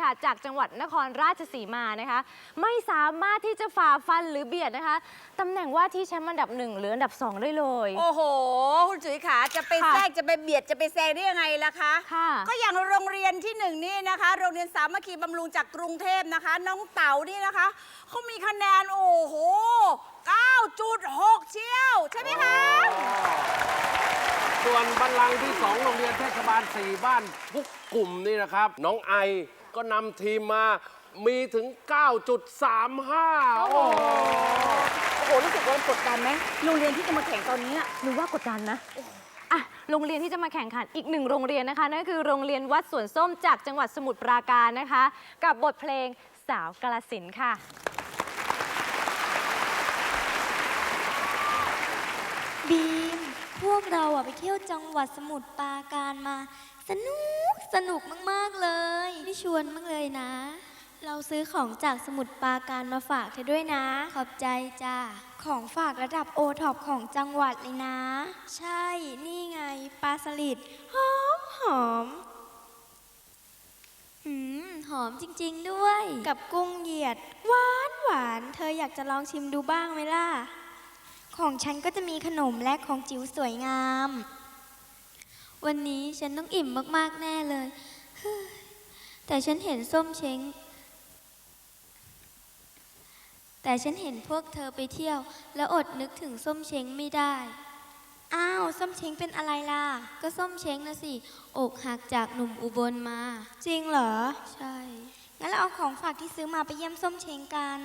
ค่ะ จากจังหวัดนครราชสีมานะคะ ไม่สามารถที่จะฝ่าฟันหรือเบียดนะคะตำแหน่งว่าที่แชมป์อันดับหนึ่งหรืออันดับสองได้เลย โอ้โห คุณจุ๋ยขาจะไปค่ะ แทรกจะไปเบียดจะไปแซงได้ยังไงล่ะคะ ค่ะ ก็อย่างโรงเรียนที่หนึ่งนี่นะคะ โรงเรียนสามัคคีบำรุงจากกรุงเทพนะคะ น้องเต๋านี่นะคะเขามีคะแนน โอ้โห 9.6 เชียว ใช่ไหมคะ ส่วนบัลลังก์ที่ 2 โรงเรียนเทศบาล 4 บ้านพุกกลุ่มนี่นะครับ น้องไอ ก็นำทีมมามีถึง 9.35 โอ้โหโอ้โหรู้สึกว่ามันกดดันไหมโรงเรียนที่จะมาแข่งตอนนี้อะหนูว่ากดดันนะอะโรงเรียนที่จะมาแข่งขันอีกหนึ่งโรงเรียนนะคะนั่นคือโรงเรียนวัดสวนส้มจากจังหวัดสมุทรปราการนะคะ กับบทเพลงสาวกาลสินธุ์ค่ะ บีมพว กเราอะไปเที่ยวจังหวัดสมุทรปราการมา สนุกสนุกมากๆเลยไม่ชวนมากเลยนะ เราซื้อของจากสมุทรปราการมาฝากเธอด้วยนะ ขอบใจจ้าของฝากระดับโอท็อปของจังหวัดเลยนะ ใช่นี่ไงปลาสลิดหอมหอมหืมหอมจริง ๆ ด้วย กับกุ้งเหยียด หวานหวาน เธออยากจะลองชิมดูบ้างไหมล่ะ ของฉันก็จะมีขนมและของจิ๋วสวยงาม วันนี้ฉันต้องอิ่มมาก ๆ แน่เลยเฮ้ยแต่ฉันเห็นส้มเช้ง แต่ฉันเห็นพวกเธอไปเที่ยว แล้วอดนึกถึงส้มเช้งไม่ได้ อ้าว ส้มเช้งเป็นอะไรล่ะ ก็ส้มเช้งนะสิ อกหักจากหนุ่มอุบลมา จริงเหรอ ใช่ งั้นเราเอาของฝากที่ซื้อมาไปเยี่ยมส้มเช้งกัน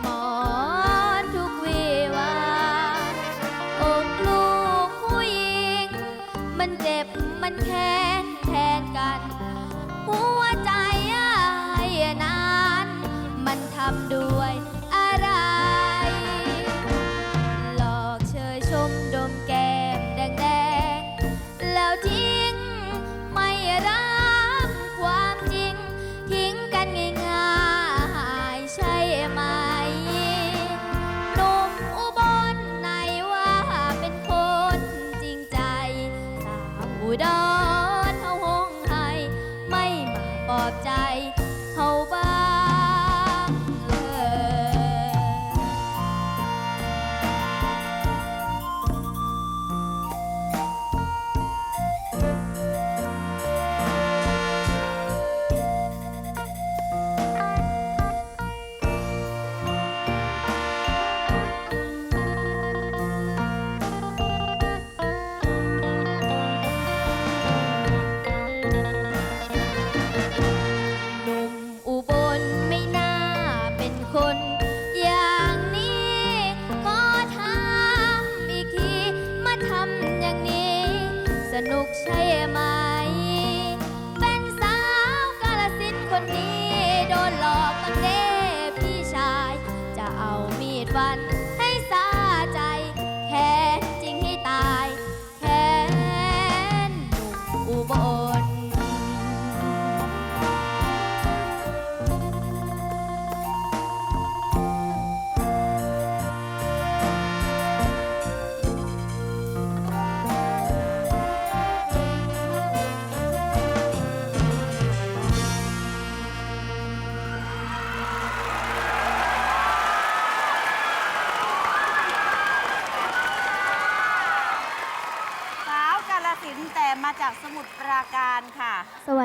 หมอนทุกวีวานอกลูกผู้หญิง มันเจ็บมันแค้นแทนกัน หัวใจอ้ายนั้น มันทำด้วย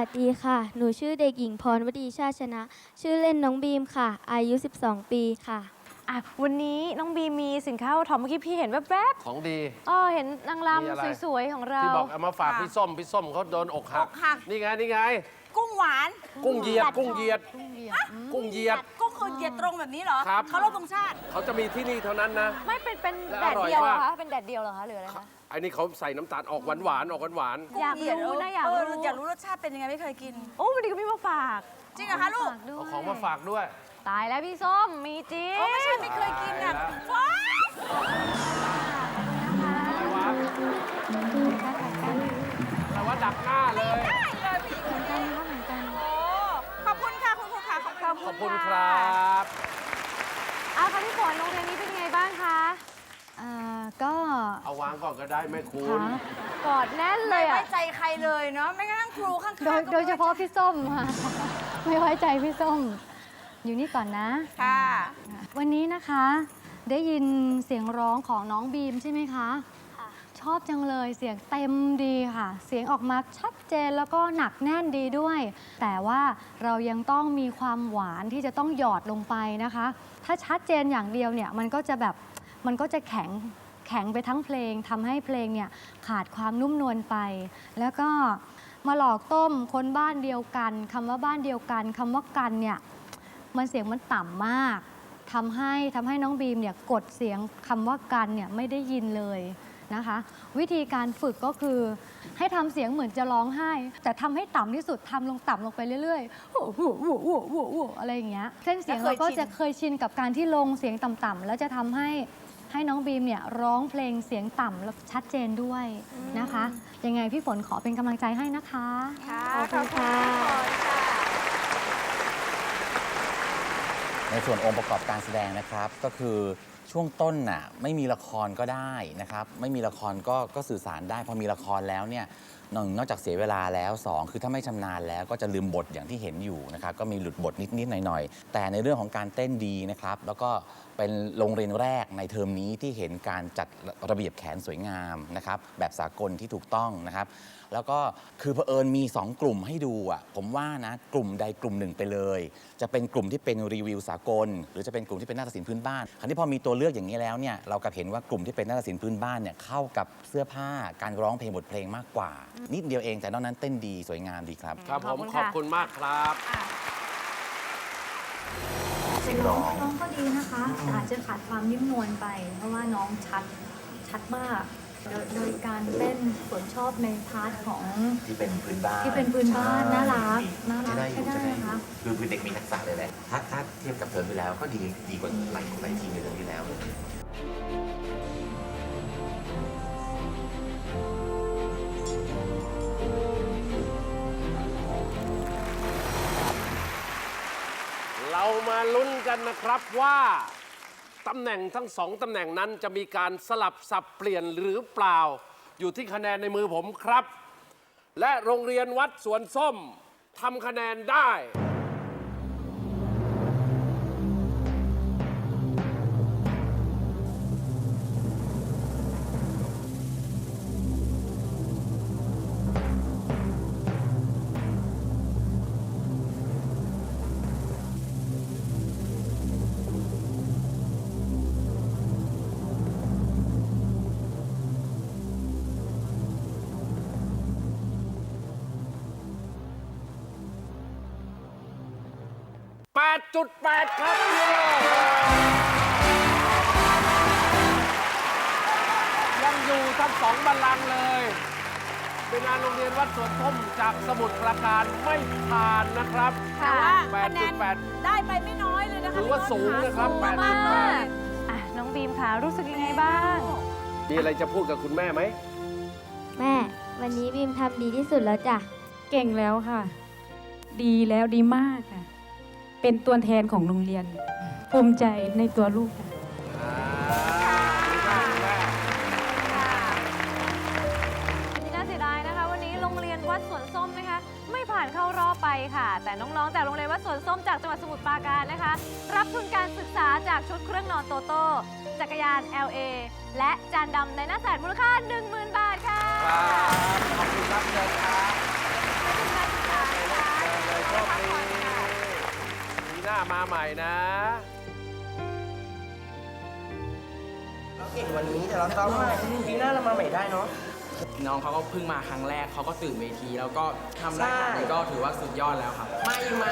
วัสดีค่ะ หนูชื่อเด็กหญิงพรวดีชาติชนะ ชื่อเล่นน้องบีมค่ะ อายุ 12 ปีค่ะ อะ วันนี้น้องบีมีสินค้าโอทอปเมื่อกี้พี่เห็นแวบของดี ๆเออเห็นนางมีอะไรรำสวยๆของเรา ที่บอกเอามาฝากค่ะพี่ส้มพี่ส้มเขาโดนอกหักอกหัก นี่ไงนี่ไง กุ้งหวานกุ้งเหยียดกุ้งเหยียด กุ้งเหยียด กุ้ง คือเหยียดตรงแบบนี้เหรอครับ เขารพธงชาติ เขาจะมีที่นี่เท่านั้นนะ ไม่เป็นเป็นและแดดอร่อยเดียวเหรอมากคะเป็นแดดเดียวเหรอคะหรืออะไรคะไอ้นี่เขาใส่น้ำตาลออกหวานหวานๆออกหวานหวานอยากเหยีดรู้นะอยากเรู้อยากรู้รสชาติเป็นยังไงไม่เคยกิน โอ้วันนี้ก็มีมาฝากจริงเหรอคะลูกฝาด้ๆวยเอาของมาฝากด้วย ตายแล้วพี่ส้มมีจริงโอ้ไม่ใช่ไม่เคยกินอะตายแล้วว้ายอะไรวะ อะไรวะดักหน้าเลย ได้เลยพี่หญิงคนนี้โอ้ขอบคุณค่ะคุณครูค่ะขอบ คุณขอบคุณครับอาค่ะพี่ฝนโรงเรียนนี้เป็นยังไงบ้างคะอ่าก็เอาวางก่อนก็ได้แม่คุณ ค่ะกอดแน่นเลไม่ยไว้อะ ใจใครเลยเนาะไม่กระทั่งครูข้างๆโดยก็โดยเฉพาะพี่ส้มค่ะ ไม่ไว้ใจพี่ส้ม อยู่นี่ก่อนนะ ค่ะ วันนี้นะคะ ได้ยินเสียงร้องของน้องบีมใช่ไหมคะ ชอบจังเลยเสียงเต็มดีค่ะ เสียงออกมาชัดเจนแล้วก็หนักแน่นดีด้วย แต่ว่าเรายังต้องมีความหวานที่จะต้องหยอดลงไปนะคะ ถ้าชัดเจนอย่างเดียวเนี่ยมันก็จะแบบมันก็จะแข็งแข็งไปทั้งเพลงทำให้เพลงเนี่ยขาดความนุ่มนวลไป แล้วก็มาหลอกต้มคนบ้านเดียวกันคำว่าบ้านเดียวกันคำว่ากันเนี่ยมันเสียงมันต่ำมากทำให้ทำให้น้องบีมเนี่ยกดเสียงคำว่ากันเนี่ยไม่ได้ยินเลย นะคะ วิธีการฝึกก็คือ ให้ทำเสียงเหมือนจะร้องไห้ แต่ทำให้ต่ำที่สุดทำลงต่ำลงไปเรื่อยๆโอ้โหโอ้โหโอ้โหอะไรอย่างเงี้ยเส้นเสียงแล้วเคยเราก็ชินจะเคยชินกับการที่ลงเสียงต่ำๆแล้วจะทำให้ให้น้องบีมเนี่ยร้องเพลงเสียงต่ำแล้วชัดเจนด้วยนะคะ ยังไงพี่ฝนขอเป็นกำลังใจให้นะคะ ค่ะขอบคุณค่ะ ในส่วนองค์ประกอบการแสดงนะครับ ก็คือ ช่วงต้นน่ะไม่มีละครก็ได้นะครับ ไม่มีละครก็ก็สื่อสารได้พอมีละครแล้วเนี่ย นอกนอกจากเสียเวลาแล้วสองคือถ้าไม่ชำนาญแล้วก็จะลืมบทอย่างที่เห็นอยู่นะครับก็มีหลุดบทนิดๆหน่อยๆ แต่ในเรื่องของการเต้นดีนะครับ แล้วก็เป็นโรงเรียนแรกในเทอมนี้ที่เห็นการจัดระเบียบแขนสวยงามนะครับแบบสากลที่ถูกต้องนะครับ แล้วก็คือเผอิญมี 2 กลุ่มให้ดูอะผมว่านะกลุ่มใดกลุ่มหนึ่งไปเลย จะเป็นกลุ่มที่เป็นรีวิวสากล หรือจะเป็นกลุ่มที่เป็นนาฏศิลป์พื้นบ้านคราวนี้พอมีตัวเลือกอย่างนี้แล้วเนี่ยเรากลับเห็นว่ากลุ่มที่เป็นนาฏศิลป์พื้นบ้านเนี่ยเข้ากับเสื้อผ้าการร้องเพลงบทเพลงมากกว่านิดเดียวเองแต่นอกนั้นเต้นดีสวยงามดีครับ ครับผมขอบคุณขอบค่ะ คุณมากครับน้องน้องก็ดีนะคะแต่อาจจะขาดความนิ่มนวลไป เพราะว่าน้องชัดชัดมากโดยโดยการเต้นฝนชอบในพาร์ทของที่เป็นพื้นบ้านที่เป็นพื้นบ้านน่ารักน่ารัใช้กได้อใช้ยู่ได้ใช่ไหมนะคะคือคือเด็กมีทักษะเลยแหละถ้าถ้าเทียบกับเทอมที่แล้วก็ดีดีกว่าหลายหลายทีมในเทอมที่แล้ว เรามาลุ้นกันนะครับว่าตำแหน่งทั้งสองตำแหน่งนั้นจะมีการสลับสับเปลี่ยนหรือเปล่า อยู่ที่คะแนนในมือผมครับ และโรงเรียนวัดสวนส้มทำคะแนนได้ 8.8 ครับยังอยู่ทั้งสองบัลลังก์เลยเป็นงานโรงเรียนวัดสวนส้มจากสมุทรปราการไม่ผ่านนะครับแต่ว่าคะแนน8.8 ได้ไปไม่น้อยเลยนะคะถือว่าสูงนะครับสูงแปดมาจุดแปดกอะน้องบีมค่ะรู้สึกยังไงบ้าง มีอะไรจะพูดกับคุณแม่ไหม แม่ วันนี้บีมทำดีที่สุดแล้วจ้ะ เก่งแล้วค่ะ ดีแล้วดีมากค่ะ เป็นตัวแทนของโรงเรียน ภูมิใจในตัวลูกค่ะ น่าเสียดายนะคะ วันนี้โรงเรียนวัดสวนส้มนะคะ ไม่ผ่านเข้ารอบไปค่ะ แต่น้องๆจากโรงเรียนวัดสวนส้มจากจังหวัดสมุทรปราการนะคะ รับทุนการศึกษาจากชุดเครื่องนอนโตโต้จักรยาน LA และจานดำในหน้าแสนมูลค่า 10,000 บาทค่ะครับ มาใหม่นะ เราเก่งวันนี้แต่เราซ้อมใหม่ปีหน้าเรามาใหม่ได้เนาะ น้องเขาก็เพิ่งมาครั้งแรกเขาก็ตื่นเวที แล้วก็ทำได้ขนาดนี้ก็ถือว่าสุดยอดแล้วครับมาอีกไหม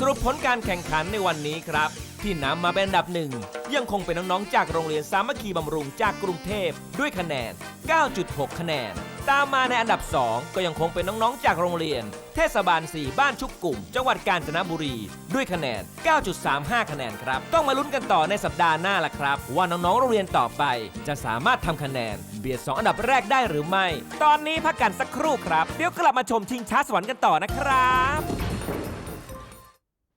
สรุปผลการแข่งขันในวันนี้ครับ ที่นำมาเป็นอันดับหนึ่ง ยังคงเป็นน้อง ๆ จากโรงเรียนสามัคคีบำรุงจากกรุงเทพ ด้วยคะแนน 9.6 คะแนน ตามมาในอันดับ 2 ก็ยังคงเป็นน้องๆ จากโรงเรียน เทศบาล 4 บ้านชุกกลุ่ม จังหวัดกาญจนบุรี ด้วยคะแนน 9.35 คะแนนครับ ต้องมาลุ้นกันต่อในสัปดาห์หน้าละครับ ว่าน้องๆ โรงเรียนต่อไป จะสามารถทำคะแนน เบียด 2 อันดับแรกได้หรือไม่ ตอนนี้พักกันสักครู่ครับ เดี๋ยวกลับมาชมชิงช้าสวรรค์กันต่อนะครับ